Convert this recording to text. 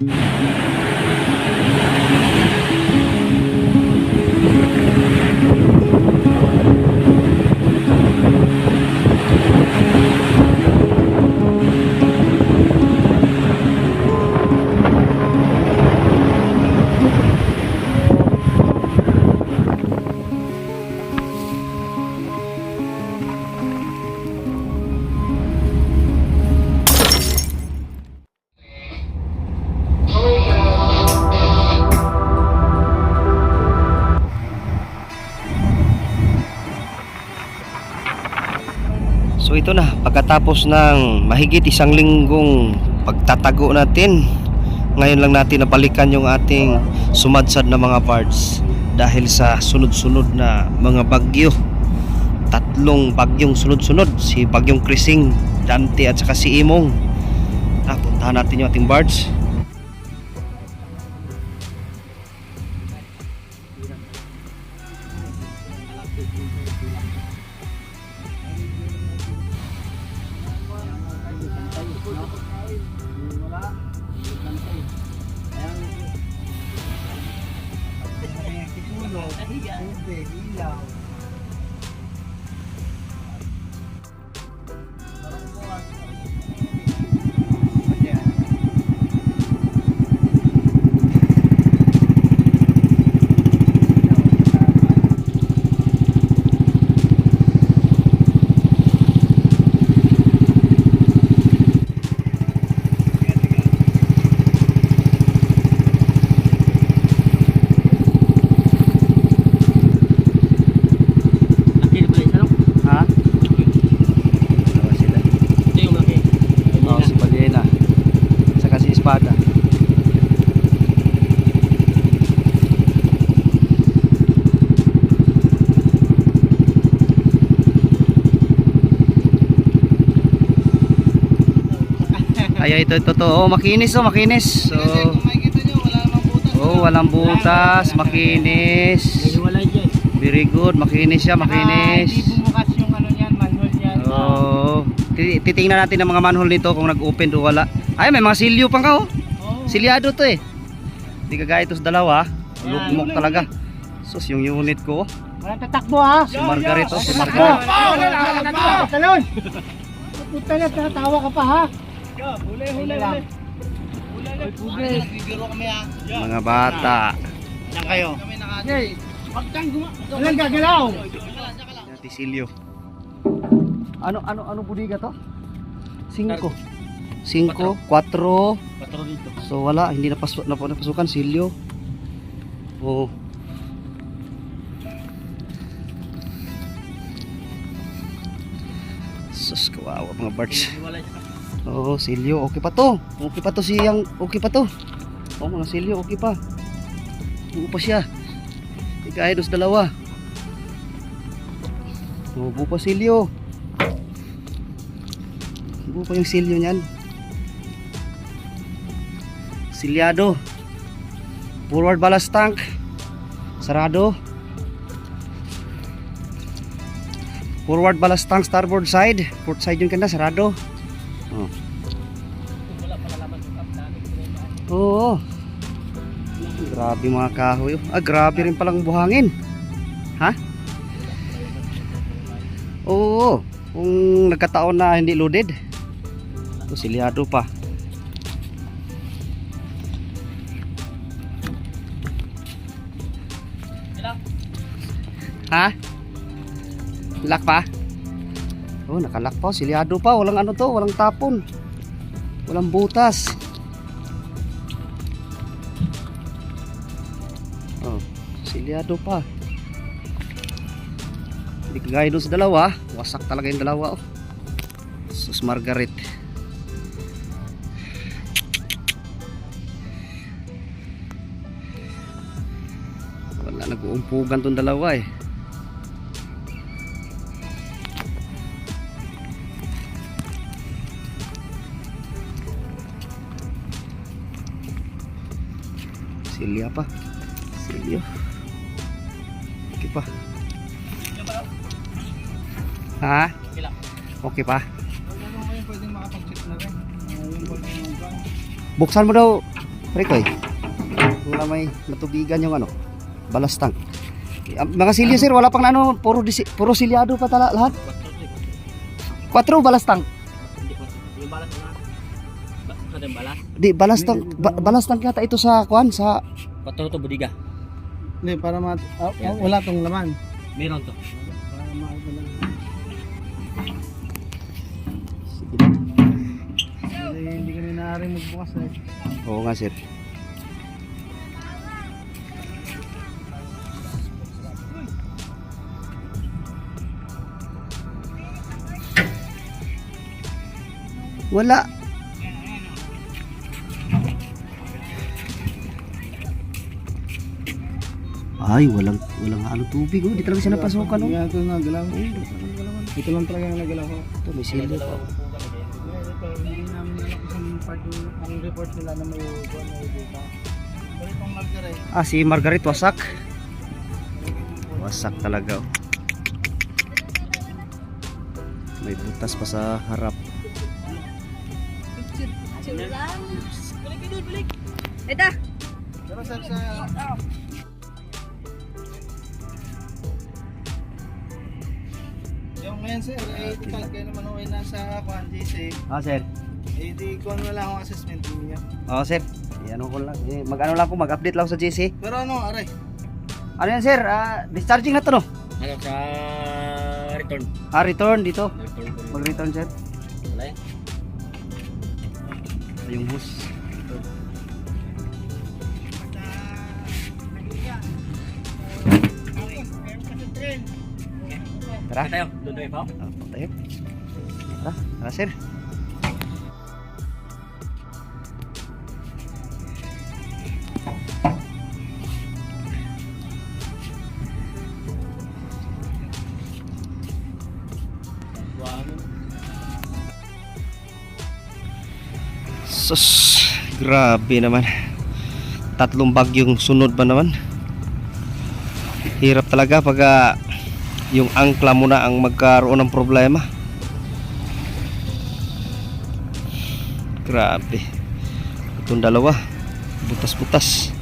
Thank you. Ito na, pagkatapos ng mahigit isang linggong pagtatago natin, ngayon lang natin napalikan yung ating sumadsad na mga parts dahil sa sunod-sunod na mga bagyo. Tatlong bagyong sunod-sunod, si bagyong Krising, Dante at saka si Imong. Ah, puntahan natin yung ating barge. Laki Ay, ito, ito, ito. Oh, makinis, oh, makinis. So, oh, walang butas, makinis. Very good, makinis siya, makinis. Hindi bumukas yung ano niyan, manual niyan. Oo. Ti- Titingnan natin ang mga manhole nito kung nag-open o wala. Ay, may mga silyo pang ka oh. Silyado to eh. Hindi kagaya ito sa dalawa. Lugmok talaga. Sus, yung unit ko. oh. Walang tatakbo ha. Si Margaret oh, si Margaret. Talon! Puta na, tatawa ka pa ha. Huli, huli, huli. Mga bata. Yan kayo. Hey, wag kang guma... Walang gagalaw. Natin silyo. Ano, ano, ano budiga to? Cinco. Cinco, quattro. Patro dito. So wala, hindi napas nap napasukan silyo. Oh. Sus, kawawa mga birds. Siya. Oo, silyo, okay pa to. Okay pa to siyang, okay pa to. Oo, mga silyo, okay pa. Buo pa siya. Hindi kaya dos dalawa. Oo, buo pa silyo. Buo pa yung silyo niyan. Silyado. Forward ballast tank. Sarado. Forward ballast tank starboard side. Port side yung kanda, sarado. Oh. Wala pa nalaman yung up namin. Oo. Grabe mga kahoy. Ah, grabe rin palang buhangin. Ha? Oo. Kung nagkataon na hindi loaded. Ito silyado pa. Ha? Lock pa? Oh, nakalock pa. Silyado pa. Walang ano to. Walang tapon. Walang butas. Oh, silyado pa. Hindi kagaya doon sa dalawa. Wasak talaga yung dalawa. Oh. Sus Margaret. Wala nag-uumpugan tong dalawa eh. Silya pa. Silyo. Okay pa. Ha? Okay pa. Buksan mo daw. Prekoy. Wala may natubigan yung ano, balastang. Ah, Mga silya sir, wala pang ano, puro, disi, puro silyado pa tala, lahat. Quatro balastang. Yung balas na. Ba- Kada yung balas. Di, balastang, ba, balastang kata ito sa kwan, sa, Patro to budiga. Hindi, para ma... ah, ah, wala tong laman. Meron to. Para. Kasi hindi kami naaaring magbukas eh. oo nga sir. Wala. Ay, walang walang halong tubig. Oh. Di talaga siya napasukan. Oh. Ito nagalaw. Ito lang talaga yung nagalaw ko. Ito, may silya pa. Ito, hindi namin kung part ang report nila na may buwan na dito. Ah, si Margaret wasak. Wasak talaga. Oh. May butas pa sa harap. Eda, pero sir sa... Yung ngayon sir, eh, total kayo naman uwi na sa Kwan JC. Ah, sir. Eh, di ko wala akong assessment niya. Oh, sir. Eh, ano ko lang. Eh, mag-ano lang ko, mag-update lang sa GC. Pero ano, aray, Ano yan, sir? Ah, discharging na to, no? Ano sa return? Ah, return dito. Return ko. Mag-return, sir. Wala yan. Ah, Yung bus. Tara. Tayo. Doon tayo pa. Ah, tayo. Tara, tara, sir. Sus, grabe naman. Tatlong bagyong sunod pa naman. Hirap talaga pag ah, yung angkla mo na ang magkaroon ng problema. Grabe. Itong dalawa, butas-butas.